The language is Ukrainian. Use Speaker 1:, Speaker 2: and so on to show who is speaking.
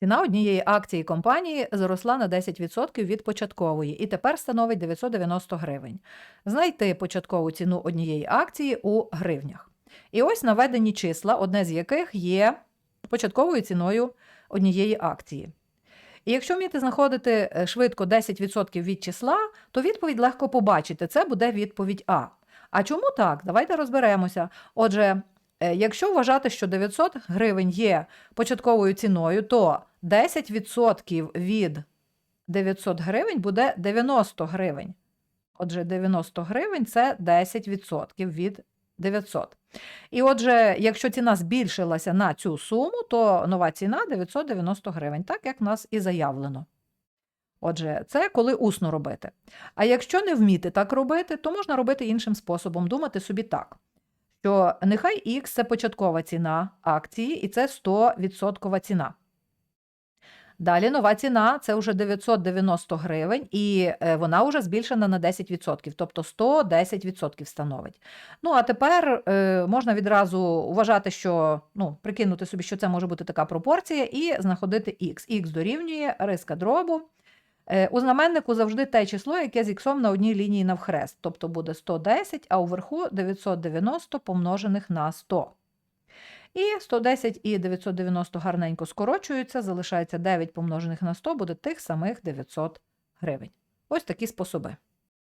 Speaker 1: Ціна однієї акції компанії зросла на 10% від початкової і тепер становить 990 гривень. Знайти початкову ціну однієї акції у гривнях. І ось наведені числа, одне з яких є початковою ціною однієї акції. І якщо вміти знаходити е, швидко 10% від числа, то відповідь легко побачити. Це буде відповідь А. А чому так? Давайте розберемося. Отже, якщо вважати, що 900 гривень є початковою ціною, то 10% від 900 гривень буде 90 гривень. Отже, 90 гривень це 10% від 900. І отже, якщо ціна збільшилася на цю суму, то нова ціна 990 гривень, так як в нас і заявлено. Отже, це коли усно робити. А якщо не вміти так робити, то можна робити іншим способом, думати собі так, що нехай X це початкова ціна акції, і це 100% ціна. Далі нова ціна це вже 990 гривень, і е, вона вже збільшена на 10%, тобто 110% становить. Ну, а тепер е, можна відразу вважати, що ну, прикинути собі, що це може бути така пропорція, і знаходити х. Х дорівнює риска дробу. Е, У знаменнику завжди те число, яке з іксом на одній лінії навхрест, тобто буде 110, а уверху 990 помножених на 100. І 110 і 990 гарненько скорочуються, залишається 9 помножених на 100, буде тих самих 900 гривень. Ось такі способи.